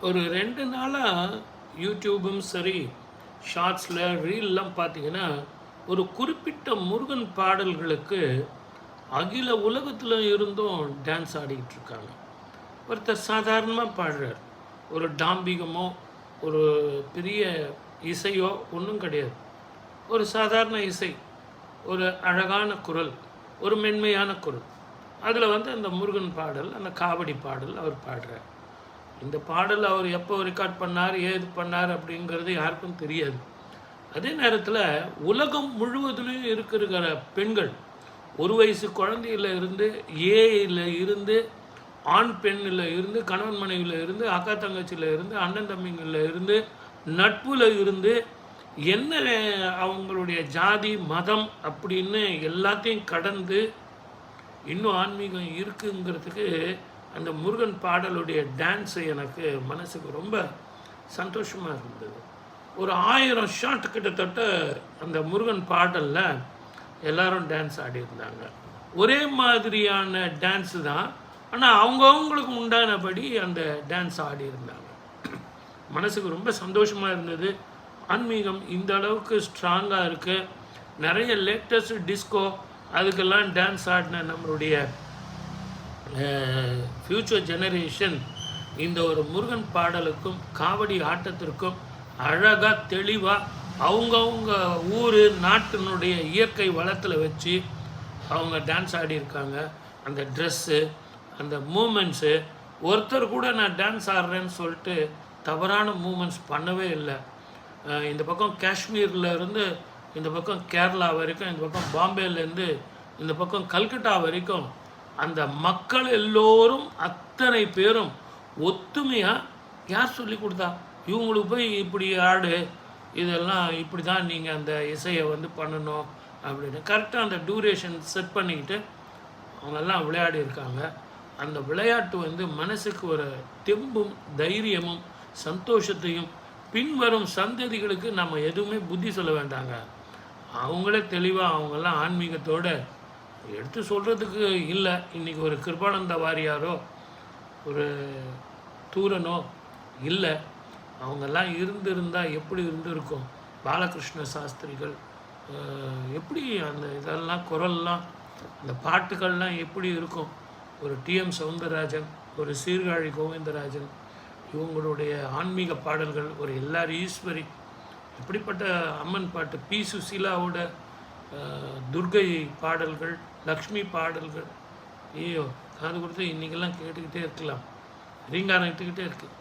ஒரு ரெண்டு நாளாக யூடியூபும் சரி ஷார்ட்ஸில் ரீல்லாம் பார்த்தீங்கன்னா ஒரு குறிப்பிட்ட முருகன் பாடல்களுக்கு அகில உலகத்தில் இருந்தும் டான்ஸ் ஆடிக்கிட்டு இருக்காங்க. ஒருத்தர் சாதாரணமாக பாடுறார். ஒரு டாம்பிகமோ ஒரு பெரிய இசையோ ஒன்றும் கிடையாது. ஒரு சாதாரண இசை ஒரு அழகான குரல் ஒரு மென்மையான குரல். அதில் வந்து அந்த முருகன் பாடல் அந்த காவடி பாடல் அவர் பாடுறார். இந்த பாடல் அவர் எப்போ ரெக்கார்ட் பண்ணார் ஏது பண்ணார் அப்படிங்கிறது யாருக்கும் தெரியாது. அதே நேரத்தில் உலகம் முழுவதிலும் இருக்கிற பெண்கள் ஒரு வயசு குழந்தையில இருந்து ஏயில் இருந்து ஆண் பெண்ணில் இருந்து கணவன் மனைவியில் இருந்து அக்கா தங்கச்சியில் இருந்து அண்ணன் தம்பிங்களில் இருந்து நட்புல இருந்து என்ன அவங்களுடைய ஜாதி மதம் அப்படின்னு எல்லாத்தையும் கடந்து இன்னும் ஆன்மீகம் இருக்குங்கிறதுக்கு அந்த முருகன் பாடலுடைய டான்ஸு எனக்கு மனசுக்கு ரொம்ப சந்தோஷமாக இருந்தது. ஒரு ஆயிரம் ஷாட் கிட்டத்தட்ட அந்த முருகன் பாடலில் எல்லாரும் டான்ஸ் ஆடியிருந்தாங்க ஒரே மாதிரியான டான்ஸு தான். ஆனால் அவங்கவுங்களுக்கு உண்டானபடி அந்த டான்ஸ் ஆடியிருந்தாங்க மனசுக்கு ரொம்ப சந்தோஷமாக இருந்தது. ஆன்மீகம் இந்த அளவுக்கு ஸ்ட்ராங்காக இருக்குது நிறைய லேட்டஸ்ட் டிஸ்கோ அதுக்கெல்லாம் டான்ஸ் ஆடின நம்மளுடைய ஃப்யூச்சர் ஜெனரேஷன் இந்த ஒரு முருகன் பாடலுக்கும் காவடி ஆட்டத்திற்கும் அழகாக தெளிவாக அவங்கவுங்க ஊர் நாட்டினுடைய இயற்கை வளத்தில் வச்சு அவங்க டான்ஸ் ஆடியிருக்காங்க. அந்த ட்ரெஸ்ஸு அந்த மூமெண்ட்ஸு ஒருத்தர் கூட நான் டான்ஸ் ஆடுறேன்னு சொல்லிட்டு தவறான மூமெண்ட்ஸ் பண்ணவே இல்லை. இந்த பக்கம் காஷ்மீரில் இருந்து இந்த பக்கம் கேரளா வரைக்கும் இந்த பக்கம் பாம்பேலேருந்து இந்த பக்கம் கல்கட்டா வரைக்கும் அந்த மக்கள் எல்லோரும் அத்தனை பேரும் ஒத்துமையாக யார் சொல்லி கொடுத்தா? இவங்களுக்கு போய் இப்படி ஆடு இதெல்லாம் இப்படி தான் நீங்கள் அந்த இசையை வந்து பண்ணணும் அப்படின்னு. கரெக்டாக அந்த டியூரேஷன் செட் பண்ணிக்கிட்டு அவங்கெல்லாம் விளையாடி இருக்காங்க. அந்த விளையாட்டு வந்து மனசுக்கு ஒரு தெம்பும் தைரியமும் சந்தோஷத்தையும் பின்வரும் சந்ததிகளுக்கு நம்ம எதுவுமே புத்தி சொல்ல வேண்டாங்க. அவங்களே தெளிவாக அவங்கெல்லாம் ஆன்மீகத்தோடு எடுத்து சொல்கிறதுக்கு இல்லை. இன்றைக்கி ஒரு கிருபானந்த வாரியாரோ ஒரு தூரனோ இல்லை. அவங்கெல்லாம் இருந்திருந்தால் எப்படி இருந்திருக்கும்? பாலகிருஷ்ண சாஸ்திரிகள் எப்படி அந்த இதெல்லாம் குரல்லாம் அந்த பாட்டுகள்லாம் எப்படி இருக்கும்? ஒரு டிஎம் சவுந்தரராஜன் ஒரு சீர்காழி கோவிந்தராஜன் இவங்களுடைய ஆன்மீக பாடல்கள் ஒரு எல்லார் ஈஸ்வரி இப்படிப்பட்ட அம்மன் பாட்டு பி சுசீலாவோட துர்கை பாடல்கள் லக்ஷ்மி பாடல்கள். ஐயோ காது கொடுத்து இன்றைக்கெல்லாம் கேட்டுக்கிட்டே இருக்கலாம். ரீங்காரம் இட்டுக்கிட்டே இருக்குது